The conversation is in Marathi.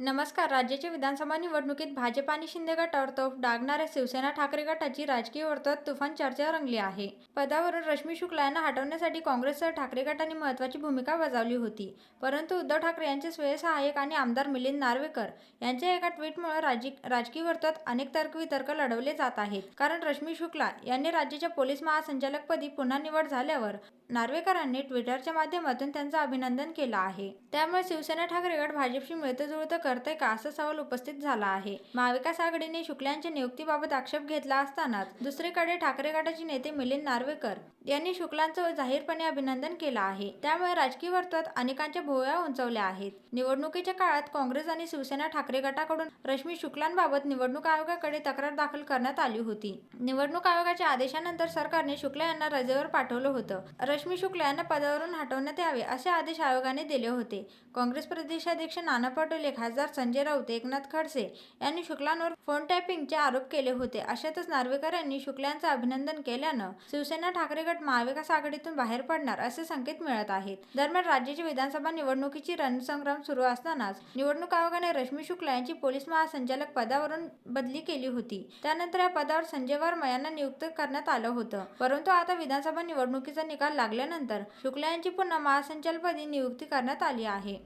नमस्कार. राज्याच्या विधानसभा निवडणुकीत भाजप आणि शिंदे गटावर तोफ डागणाऱ्या शिवसेना ठाकरे गटाची राजकीय वर्तुळात तुफान चर्चा रंगली आहे. पदावरून रश्मी शुक्ला यांना हटवण्यासाठी काँग्रेससह ठाकरे गटाने महत्त्वाची भूमिका बजावली होती. परंतु उद्धव ठाकरे यांचे स्वयंसहाय्यक आणि आमदार मिलिंद नार्वेकर यांच्या एका ट्विटमुळे राजी राजकीय वर्तुळात अनेक तर्कवितर्क लढवले जात आहेत. कारण रश्मी शुक्ला यांनी राज्याच्या पोलीस महासंचालकपदी पुन्हा निवड झाल्यावर नार्वेकरांनी ट्विटरच्या माध्यमातून त्यांचं अभिनंदन केलं आहे. त्यामुळे शिवसेना ठाकरे गट भाजपशी मिळतं जुळतं करते का असा सवाल उपस्थित झाला आहे. महाविकास आघाडीने शुक्लांच्या नियुक्तीबाबत आक्षेप घेतला असतानाच दुसरीकडे ठाकरे गटाचे नेते मिलिंद नार्वेकर यांनी शुक्लांचं जाहीरपणे अभिनंदन केलं आहे. त्यामुळे राजकीय वर्तुळात अनेकांच्या भुवया उंचवल्या आहेत. निवडणुकीच्या काळात काँग्रेस आणि शिवसेना ठाकरे गटाकडून रश्मी शुक्लांबाबत निवडणूक आयोगाकडे तक्रार दाखल करण्यात आली होती. निवडणूक आयोगाच्या आदेशानंतर सरकारने शुक्ला यांना रजेवर पाठवलं होतं. रश्मी शुक्ला यांना पदावरून हटवण्यात यावे असे आदेश आयोगाने दिले होते. काँग्रेस प्रदेशाध्यक्ष नाना पटोले खासदार संजय राऊत एकनाथ खडसे यांनी शुक्लांवर फोन टॅपिंगचे आरोप केले होते. अशातच नार्वेकर यांनी शुक्लांचं अभिनंदन केल्यानं शिवसेना ठाकरे गट महाविकास आघाडीतून बाहेर पडणार असे संकेत मिळत आहेत. दरम्यान राज्याची विधानसभा निवडणुकीची रणसंग्राम सुरू असतानाच निवडणूक आयोगाने रश्मी शुक्ला यांची पोलीस महासंचालक पदावरून बदली केली होती. त्यानंतर या पदावर संजय वर्मा यांना नियुक्त करण्यात आलं होतं. परंतु आता विधानसभा निवडणुकीचा निकाल लागल्यानंतर शुक्ला यांची पुन्हा महासंचालकपदी नियुक्ती करण्यात आली आहे.